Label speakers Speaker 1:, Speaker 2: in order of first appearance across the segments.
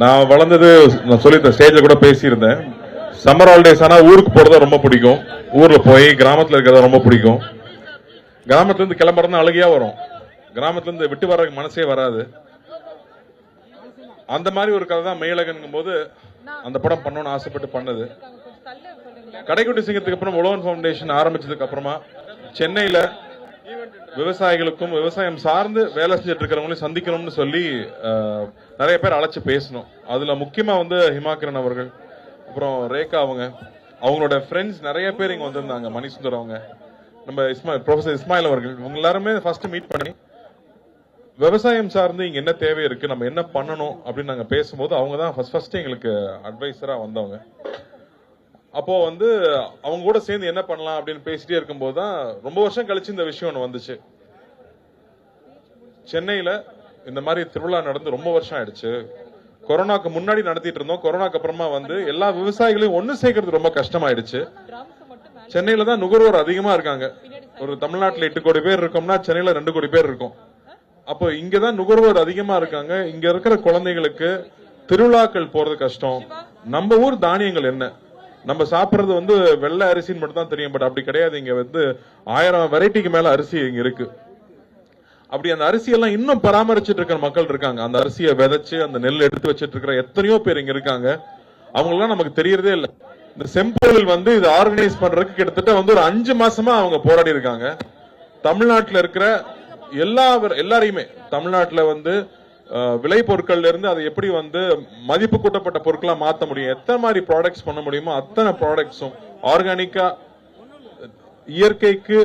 Speaker 1: நான் வளர்ந்தது நான் சொல்லியிருந்தேன் ஸ்டேஜ்ல கூட பேசியிருந்தேன். சம்மர் ஹாலிடேஸ் ஆனால் ஊருக்கு போறது ரொம்ப பிடிக்கும். ஊர்ல போய் கிராமத்தில் இருக்கிறத ரொம்ப பிடிக்கும். கிராமத்துல இருந்து கிளம்புறது அழுகையா வரும். கிராமத்துல இருந்து விட்டு வர்றதுக்கு மனசே வராது. அந்த மாதிரி ஒரு கதை தான் மயிலகனுங்கும் போது அந்த படம் பண்ணணும்னு ஆசைப்பட்டு பண்ணது. கடைக்குட்டி சிங்கத்துக்கு அப்புறம் உழவன் ஃபவுண்டேஷன் ஆரம்பிச்சதுக்கு அப்புறமா சென்னையில் விவசாயிகளுக்கும் விவசாயம் சார்ந்து வேலை செஞ்சுட்டு இருக்கிறவங்களையும் சந்திக்கணும்னு சொல்லி நிறைய பேர் அழைச்சி பேசணும். அதுல முக்கியமா வந்து ஹிமாக்கிரன் அவர்கள் அப்புறம் ரேகா அவங்க அவங்களோட ஃப்ரெண்ட்ஸ் நிறைய பேர் இங்க வந்திருந்தாங்க மணிசுந்தர் அவங்க நம்ம இஸ்மாயில் ப்ரொஃபசர் இஸ்மாயில் அவர்கள் இவங்க எல்லாருமே ஃபர்ஸ்ட் மீட் பண்ணி விவசாயம் சார்ந்து இங்க என்ன தேவை இருக்கு நம்ம என்ன பண்ணணும் அப்படின்னு நாங்க பேசும்போது அவங்க தான் ஃபர்ஸ்ட் ஃபர்ஸ்ட் எங்களுக்கு அட்வைசரா வந்தவங்க. அப்போ வந்து அவங்க கூட சேர்ந்து என்ன பண்ணலாம் அப்படின்னு பேசிட்டே இருக்கும்போது தான் ரொம்ப வருஷம் கழிச்சு இந்த விஷயம் ஒன்று வந்துச்சு. சென்னையில இந்த மாதிரி திருவிழா நடந்து ரொம்ப வருஷம் ஆயிடுச்சு. கொரோனாக்கு முன்னாடி நடத்திட்டு இருந்தோம். கொரோனாக்கு அப்புறமா வந்து எல்லா விவசாயிகளையும் ஒன்று சேர்க்கறது ரொம்ப கஷ்டமாயிடுச்சு. சென்னையில தான் நுகர்வோர் அதிகமா இருக்காங்க. ஒரு தமிழ்நாட்டில் எட்டு கோடி பேர் இருக்கோம்னா சென்னையில ரெண்டு கோடி பேர் இருக்கும். அப்போ இங்கதான் நுகர்வோர் அதிகமா இருக்காங்க. இங்க இருக்கிற குழந்தைகளுக்கு திருவிழாக்கள் போறது கஷ்டம். நம்ம ஊர் தானியங்கள் என்ன? நம்ம சாப்பிடுறது வந்து வெள்ளை அரிசின்னு மட்டும் தான் தெரியும் பட் அப்படி கிடையாது. இங்க வந்து ஆயிரம் வெரைட்டிக்கு மேல அரிசி இங்க இருக்கு. அப்படி அந்த அரிசியெல்லாம் இன்னும் பராமரிச்சுட்டு இருக்கிற மக்கள் இருக்காங்க. அந்த அரிசியை விதைச்சு அந்த நெல் எடுத்து வச்சிட்டு இருக்கிற எத்தனையோ பேர் இங்க இருக்காங்க. அவங்களாம் நமக்கு தெரியறதே இல்ல. இந்த செம்போலில் வந்து இது ஆர்கனைஸ் பண்றதுக்கு கிட்டத்தட்ட வந்து ஒரு அஞ்சு மாசமா அவங்க போராடி இருக்காங்க. தமிழ்நாட்டுல இருக்கிற எல்லா எல்லாரையுமே தமிழ்நாட்டுல வந்து விளை பொருட்கள்ல இருந்து அதை எப்படி வந்து மதிப்பு கூட்டப்பட்ட பொருட்களா மாத்த முடியும்? எத்தனை மாதிரி ப்ராடக்ட்ஸ் பண்ண முடியுமோ அத்தனை ப்ராடக்ட்ஸும் ஆர்கானிக்கா இயற்கைக்கு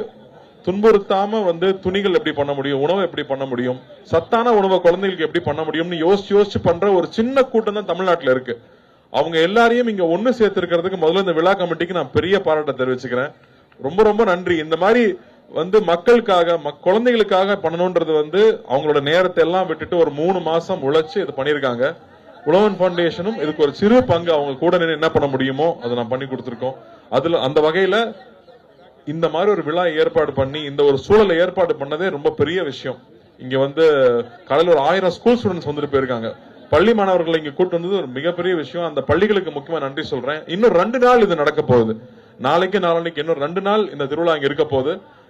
Speaker 1: துன்புறுத்தாம வந்து துணிகள் எப்படி பண்ண முடியும்? உணவு எப்படி பண்ண முடியும்? சத்தான உணவை குழந்தைகளுக்கு எப்படி பண்ண முடியும்னு யோசிச்சு யோசிச்சு பண்ற ஒரு சின்ன கூட்டம் தான் தமிழ்நாட்டுல இருக்கு. அவங்க எல்லாரையும் இங்க சேர்த்து சேர்த்திருக்கிறதுக்கு முதல்ல இந்த விழா கமிட்டிக்கு நான் பெரிய பாராட்ட தெரிவிச்சுக்கிறேன். ரொம்ப ரொம்ப நன்றி. இந்த மாதிரி வந்து மக்களுக்காக மக்- குழந்தைகளுக்காக பண்ணணும்ன்றது வந்து அவங்களோட நேரத்தை எல்லாம் விட்டுட்டு ஒரு மூணு மாசம் உழைச்சு இது பண்ணியிருக்காங்க. உழவன் ஃபவுண்டேஷனும் இதுக்கு ஒரு சிறு பங்கு அவங்க கூட நின்று என்ன பண்ண முடியுமோ அதை நான் பண்ணி கொடுத்துருக்கோம். அதுல அந்த வகையில இந்த மாதிரி ஒரு விழா ஏற்பாடு பண்ணி இந்த ஒரு சூழலை ஏற்பாடு பண்ணதே ரொம்ப பெரிய விஷயம். இங்க வந்து காலையில ஒரு ஆயிரம் ஸ்கூல் ஸ்டூடெண்ட்ஸ் வந்துட்டு போயிருக்காங்க. பள்ளி மாணவர்களை இங்க கூட்டு வந்தது ஒரு மிகப்பெரிய விஷயம். அந்த பள்ளிகளுக்கு முக்கியமா நன்றி சொல்றேன். இன்னும் ரெண்டு நாள் இது நடக்க போகுது. நாளைக்கு நாளைக்கு இன்னும் ரெண்டு நாள் இந்த திருவிழா இங்க இருக்க போகுது.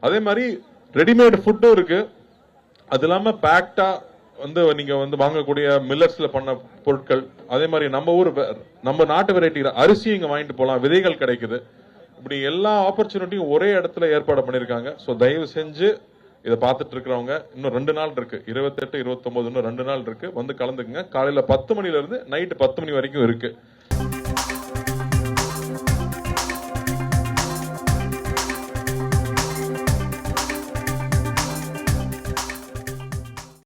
Speaker 1: அதே மாதிரி ரெடிமேட் ஃபுட்டும் இருக்கு. அது இல்லாமல் பேக்டா வந்து நீங்க வந்து வாங்கக்கூடிய மில்லட்ஸ்ல பண்ண பொருட்கள் அதே மாதிரி நம்ம ஊர் வெ- நம்ம நாட்டு வெரைட்டி அரிசி இங்க வாங்கிட்டு போகலாம் விதைகள் கிடைக்குது. இப்படி எல்லா ஆப்பர்ச்சுனிட்டியும் ஒரே இடத்துல ஏற்பாடு பண்ணியிருக்காங்க. ஸோ தயவு செஞ்சு இதை பார்த்துட்டு இருக்கிறவங்க இன்னும் ரெண்டு நாள் இருக்கு. இருபத்தெட்டு இருபத்தொன்பது இன்னும் ரெண்டு நாள் இருக்கு. வந்து கலந்துக்குங்க. காலையில பத்து மணில இருந்து நைட்டு பத்து மணி வரைக்கும் இருக்கு.